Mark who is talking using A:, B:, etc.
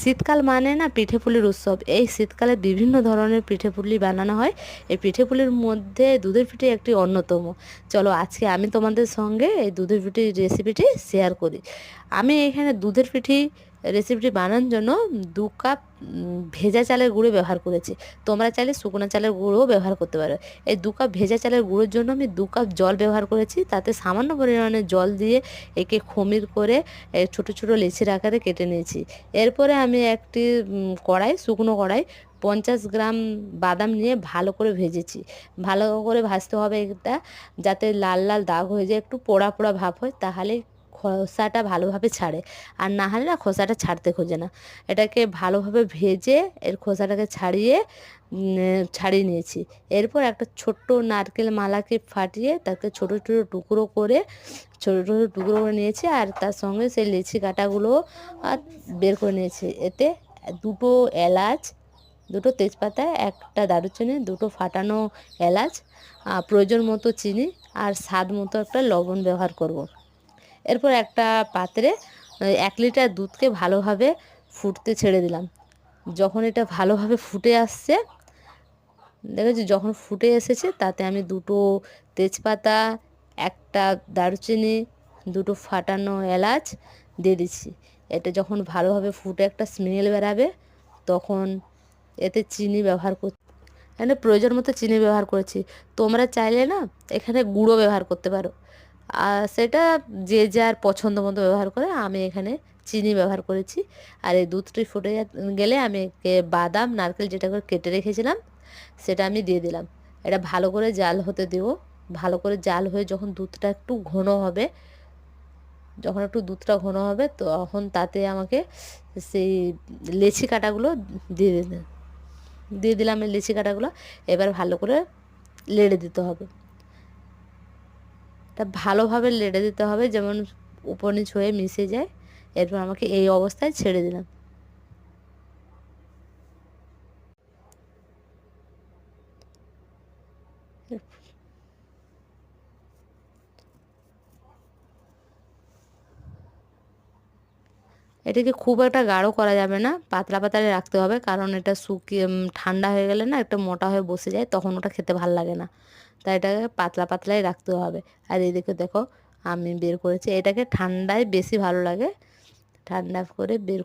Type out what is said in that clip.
A: শীতকাল মানে না পিঠে পুলির উৎসব। এই শীতকালে বিভিন্ন ধরনের পিঠে পুলি বানানো হয়। এই পিঠে পুলির মধ্যে দুধের পিঠে একটি অন্যতম। চলো আজকে আমি তোমাদের সঙ্গে এই দুধের পিঠির রেসিপিটি শেয়ার করি। আমি এখানে দুধের পিঠি রেসিপিটি বানানোর জন্য দু কাপ ভেজা চালের গুঁড়ো ব্যবহার করেছি। তোমরা চাইলে শুকনো চালের গুঁড়োও ব্যবহার করতে পারো। এই দু কাপ ভেজা চালের গুঁড়োর জন্য আমি দু কাপ জল ব্যবহার করেছি। তাতে সামান্য পরিমাণে জল দিয়ে একে খমির করে ছোট ছোট লেচির আকারে কেটে নিয়েছি। এরপরে আমি একটি কড়াই, শুকনো কড়াই, পঞ্চাশ গ্রাম বাদাম নিয়ে ভালো করে ভেজেছি। ভালো করে ভাজতে হবে এটা, যাতে লাল লাল দাগ হয়ে যায়, একটু পোড়া পোড়া ভাব হয়, তাহলে খোসাটা ভালোভাবে ছাড়ে। আর না হলে না খোসাটা ছাড়তে খোঁজে না। এটাকে ভালোভাবে ভেজে এর খোসাটাকে ছাড়িয়ে ছাড়িয়ে নিয়েছি। এরপর একটা ছোট্ট নারকেল মালাকে ফাটিয়ে তাকে ছোটো ছোটো টুকরো করে, ছোটো ছোটো টুকরো করে নিয়েছি। আর তার সঙ্গে সেই লেচি কাটাগুলো আর বের করে নিয়েছি। এতে দুটো এলাচ, দুটো তেজপাতা, একটা দারুচিনি, দুটো ফাটানো এলাচ প্রয়োজন মতো চিনি, আর স্বাদ মতো একটা লবণ ব্যবহার করব। এরপর একটা পাত্রে এক লিটার দুধকে ভালোভাবে ফুটতে ছেড়ে দিলাম। যখন এটা ভালোভাবে ফুটে আসছে, দেখেছি, যখন ফুটে এসেছে, তাতে আমি দুটো তেজপাতা, একটা দারুচিনি, দুটো ফাটানো এলাচ দিয়ে দিচ্ছি। এটা যখন ভালোভাবে ফুটে একটা স্মেল বেরাবে, তখন এতে চিনি ব্যবহার কর, এখানে প্রয়োজন মতো চিনি ব্যবহার করেছি। তোমরা চাইলে না, এখানে গুঁড়ো ব্যবহার করতে পারো। আর সেটা যে যার পছন্দ মতো ব্যবহার করে, আমি এখানে চিনি ব্যবহার করেছি। আর এই দুধটি ফুটে গেলে আমি বাদাম, নারকেল যেটা করে কেটে রেখেছিলাম, সেটা আমি দিয়ে দিলাম। এটা ভালো করে জাল হতে দেবো। ভালো করে জাল হয়ে যখন দুধটা একটু ঘন হবে, যখন একটু দুধটা ঘন হবে, তখন তাতে আমাকে সেই লেচি কাটাগুলো দিয়ে দিয়ে দিলাম লেচি কাটাগুলো। এবার ভালো করে লেড়ে দিতে হবে। তা ভালোভাবে লেড়ে দিতে হবে, যেমন উপর নিচ হয়ে মিশে যায়। এরপর আমাকে এই অবস্থায় ছেড়ে দিলাম। এটাকে খুব একটা গাঢ় করা যাবে না, পাতলা পাতলা রাখতে হবে, কারণ এটা শুকিয়ে ঠান্ডা হয়ে গেলে না একটা মোটা হয়ে বসে যায়, তখন ওটা খেতে ভালো লাগে না। তাই এটাকে পাতলা পাতলাই রাখতে হবে। আর এদিকে দেখো, আমি বের করেছি, এটাকে ঠান্ডায় বেশি ভালো লাগে, ঠান্ডা করে বের